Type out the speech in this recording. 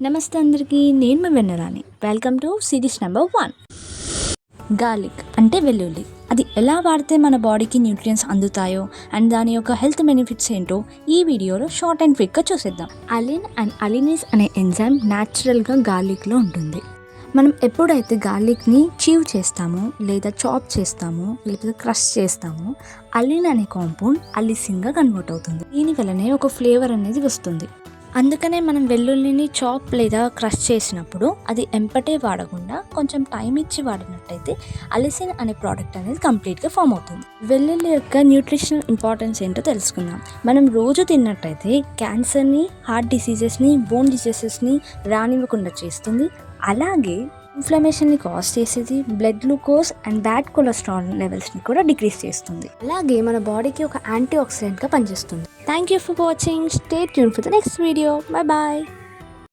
నమస్తే అందరికీ నేను మీ వెన్నరాని welcome to series number one garlic అంటే వెల్లుల్లి. అది ఎలా వాడితే మన బాడీకి న్యూట్రియన్స్ అందుతాయో అండ్ దాని యొక్క హెల్త్ బెనిఫిట్స్ ఏంటో ఈ వీడియోలో షార్ట్ అండ్ క్విక్గా చూసేద్దాం. అలిన్ అండ్ అలినిస్ అనే ఎంజైమ్ న్యాచురల్గా గార్లిక్లో ఉంటుంది. మనం ఎప్పుడైతే గార్లిక్ని చీవ్ చేస్తామో లేదా చాప్ చేస్తామో లేకపోతే క్రష్ చేస్తామో అలిన్ అనే కాంపౌండ్ అలిసిన్గా కన్వర్ట్ అవుతుంది. దీని వల్లనే ఒక ఫ్లేవర్ అనేది వస్తుంది. అందుకనే మనం వెల్లుల్లిని చాప్ లేదా క్రష్ చేసినప్పుడు అది ఎంపటే వాడకుండా కొంచెం టైం ఇచ్చి వాడినట్టయితే అలిసిన్ అనే ప్రోడక్ట్ అనేది కంప్లీట్గా ఫామ్ అవుతుంది. వెల్లుల్లి యొక్క న్యూట్రిషనల్ ఇంపార్టెన్స్ ఏంటో తెలుసుకుందాం. మనం రోజు తిన్నట్టయితే క్యాన్సర్ని హార్ట్ డిసీజెస్ని బోన్ డిసీజెస్ని రానివ్వకుండా చేస్తుంది. అలాగే ఇన్ఫ్లమేషన్ని కాజ్ చేసేది blood glucose and bad cholesterol లెవెల్స్ని కూడా డిక్రీస్ చేస్తుంది. అలాగే మన బాడీకి ఒక యాంటీ ఆక్సిడెంట్గా పనిచేస్తుంది. Thank you for watching stay tuned for the next video bye bye